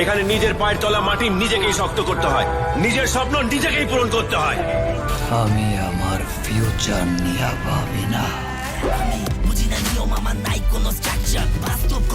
এখানে নিজের পায়ের তলা মাটি নিজেকেই শক্ত করতে হয়। নিজের স্বপ্ন নিজেকেই পূরণ করতে হয়। আমি আমার ফিউচার নিয়ে ভাবি না। আমি বুঝি না নিয়ম আমার নাই কোনো স্ট্রাকচার বাস্তব ক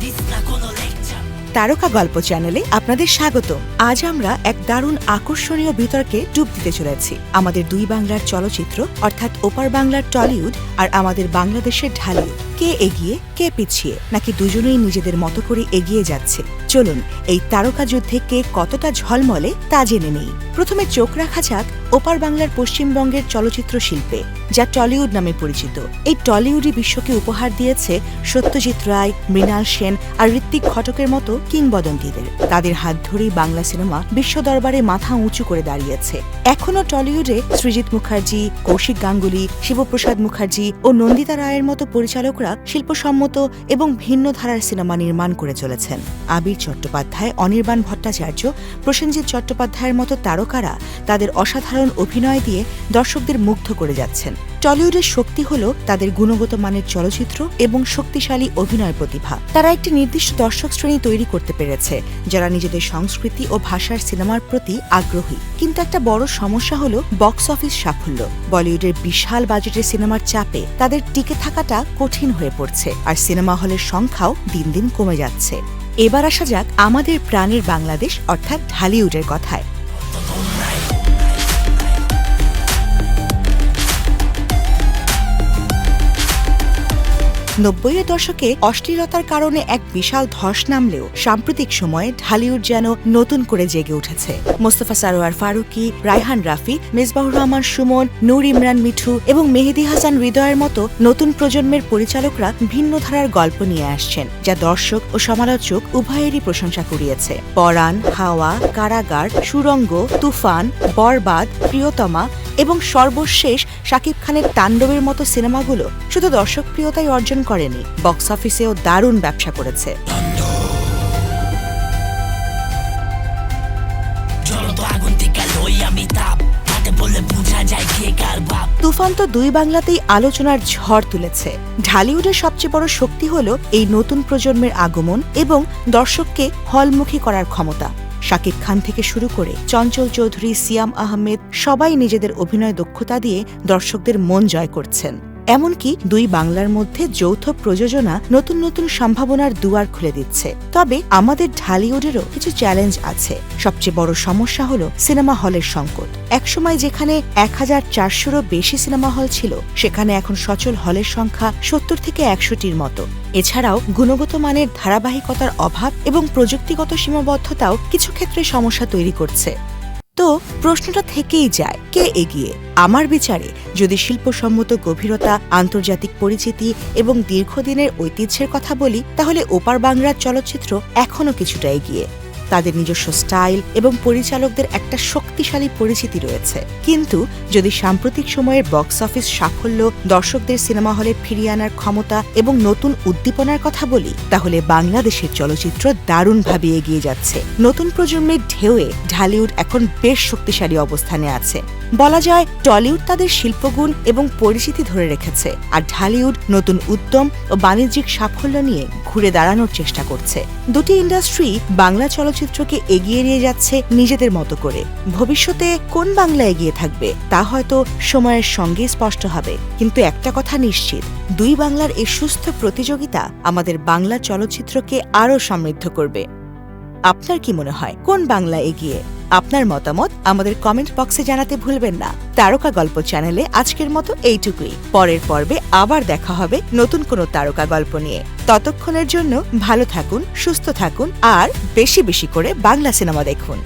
দিস না কোনো লেকচার তারকা গল্প চ্যানেলে আপনাদের স্বাগত আজ আমরা এক দারুণ আকর্ষণীয় বিতর্কে ডুব দিতে চলেছি। আমাদের দুই বাংলার চলচ্চিত্র অর্থাৎ ওপার বাংলার টলিউড আর আমাদের বাংলাদেশের ঢালিউড। কে এগিয়ে কে পিছিয়ে? নাকি দুজনেই নিজেদের মতো করে এগিয়ে যাচ্ছে? চলুন, এই তারকা যুদ্ধে কে কতটা ঝলমলে তা জেনে নেই। প্রথমে চোখ রাখা যাক ওপার বাংলার পশ্চিমবঙ্গের চলচ্চিত্র শিল্পে, যা টলিউড নামে পরিচিত। এই টলিউডই বিশ্বকে উপহার দিয়েছে সত্যজিৎ রায়, মৃণাল সেন আর ঋত্বিক ঘটকের মতো কিংবদন্তীদের। তাদের হাত ধরেই বাংলা সিনেমা বিশ্ব দরবারে মাথা উঁচু করে দাঁড়িয়েছে। এখনও টলিউডে সৃজিত মুখার্জি, কৌশিক গাঙ্গুলি, শিবপ্রসাদ মুখার্জি ও নন্দিতা রায়ের মতো পরিচালকরা শিল্পসম্মত এবং ভিন্ন ধারার সিনেমা নির্মাণ করে চলেছেন। আবির চট্টোপাধ্যায়, অনির্বাণ ভট্টাচার্য, প্রসেনজিৎ চট্টোপাধ্যায়ের মতো তারকারা তাদের অসাধারণ অভিনয় দিয়ে দর্শকদের মুগ্ধ করে যাচ্ছেন। টলিউডের শক্তি হল তাদের গুণগত মানের চলচ্চিত্র এবং শক্তিশালী অভিনয় প্রতিভা। তারা একটি নির্দিষ্ট দর্শক শ্রেণি তৈরি করতে পেরেছে, যারা নিজেদের সংস্কৃতি ও ভাষার সিনেমার প্রতি আগ্রহী। কিন্তু একটা বড় সমস্যা হল বক্স অফিস সাফল্য। বলিউডের বিশাল বাজেটের সিনেমার চাপে তাদের টিকে থাকাটা কঠিন হয়ে পড়ছে, আর সিনেমা হলের সংখ্যাও দিন দিন কমে যাচ্ছে। এবার আসা যাক আমাদের প্রাণের বাংলাদেশ, অর্থাৎ ঢালিউডের কথায়। নব্বইয়ের দশকে অশ্লীলতার কারণে এক বিশাল ধস নামলেও সাম্প্রতিক সময়ে ঢালিউড যেন নতুন করে জেগে উঠেছে। মোস্তফা সারোয়ার ফারুকি, রায়হান রাফি, মেজবাহুর রহমান সুমন, নূর ইমরান মিঠু এবং মেহেদি হাসান হৃদয়ের মতো নতুন প্রজন্মের পরিচালকরা ভিন্ন ধারার গল্প নিয়ে আসছেন, যা দর্শক ও সমালোচক উভয়েরই প্রশংসা কুড়িয়েছে। পরাণ, হাওয়া, কারাগার, সুরঙ্গ, তুফান, বরবাদ, প্রিয়তমা এবং সর্বশেষ শাকিব খানের তাণ্ডবের মতো সিনেমাগুলো শুধু দর্শকপ্রিয়তাই অর্জন করেনি, বক্স অফিসেও দারুণ ব্যবসা করেছে। তুফান তো দুই বাংলাতেই আলোচনার ঝড় তুলেছে। ঢালিউডের সবচেয়ে বড় শক্তি হল এই নতুন প্রজন্মের আগমন এবং দর্শককে হলমুখী করার ক্ষমতা। শাকিব খান থেকে শুরু করে চঞ্চল চৌধুরী, সিয়াম আহমেদ সবাই নিজেদের অভিনয় দক্ষতা দিয়ে দর্শকদের মন জয় করছেন। এমনকি দুই বাংলার মধ্যে যৌথ প্রযোজনা নতুন নতুন সম্ভাবনার দুয়ার খুলে দিচ্ছে। তবে আমাদের ঢালিউডেরও কিছু চ্যালেঞ্জ আছে। সবচেয়ে বড় সমস্যা হলো সিনেমা হলের সংকট। একসময় যেখানে এক হাজার চারশোরও বেশি সিনেমা হল ছিল, সেখানে এখন সচল হলের সংখ্যা সত্তর থেকে একশোটির মতো। এছাড়াও গুণগত মানের ধারাবাহিকতার অভাব এবং প্রযুক্তিগত সীমাবদ্ধতাও কিছু ক্ষেত্রে সমস্যা তৈরি করছে। তো প্রশ্নটা থেকেই যায়, কে এগিয়ে? আমার বিচারে যদি শিল্পসম্মত গভীরতা, আন্তর্জাতিক পরিচিতি এবং দীর্ঘদিনের ঐতিহ্যের কথা বলি, তাহলে ওপার বাংলার চলচ্চিত্র এখনও কিছুটা এগিয়ে। তাদের নিজস্ব স্টাইল এবং পরিচালকদের একটা শক্তিশালী পরিচিতি রয়েছে। কিন্তু যদি সাম্প্রতিক সময়ের বক্স অফিস সাফল্য, দর্শকদের সিনেমা হলে ফিরিয়ে আনার ক্ষমতা এবং নতুন উদ্দীপনার কথা বলি, তাহলে বাংলাদেশের চলচ্চিত্র দারুণভাবে এগিয়ে যাচ্ছে। নতুন প্রজন্মের ঢেউয়ে ঢালিউড এখন বেশ শক্তিশালী অবস্থানে আছে। বলা যায় টলিউড তাদের শিল্পগুণ এবং পরিচিতি ধরে রেখেছে, আর ঢালিউড নতুন উদ্যম ও বাণিজ্যিক সাফল্য নিয়ে ঘুরে দাঁড়ানোর চেষ্টা করছে। দুটি ইন্ডাস্ট্রি বাংলা চলচ্চিত্রকে এগিয়ে নিয়ে যাচ্ছে নিজেদের মতো করে। ভবিষ্যতে কোন বাংলা এগিয়ে থাকবে, তা হয়তো সময়ের সঙ্গে স্পষ্ট হবে। কিন্তু একটা কথা নিশ্চিত, দুই বাংলার এই সুস্থ প্রতিযোগিতা আমাদের বাংলা চলচ্চিত্রকে আরও সমৃদ্ধ করবে। আপনার কি মনে হয়, কোন বাংলা এগিয়ে আপনার মতামত আমাদের কমেন্ট বক্সে জানাতে ভুলবেন না। তারকা গল্প চ্যানেলে আজকের মতো এইটুকুই। পরের পর্বে আবার দেখা হবে নতুন কোনো তারকা গল্প নিয়ে। ততক্ষণের জন্য ভালো থাকুন, সুস্থ থাকুন আর বেশি বেশি করে বাংলা সিনেমা দেখুন।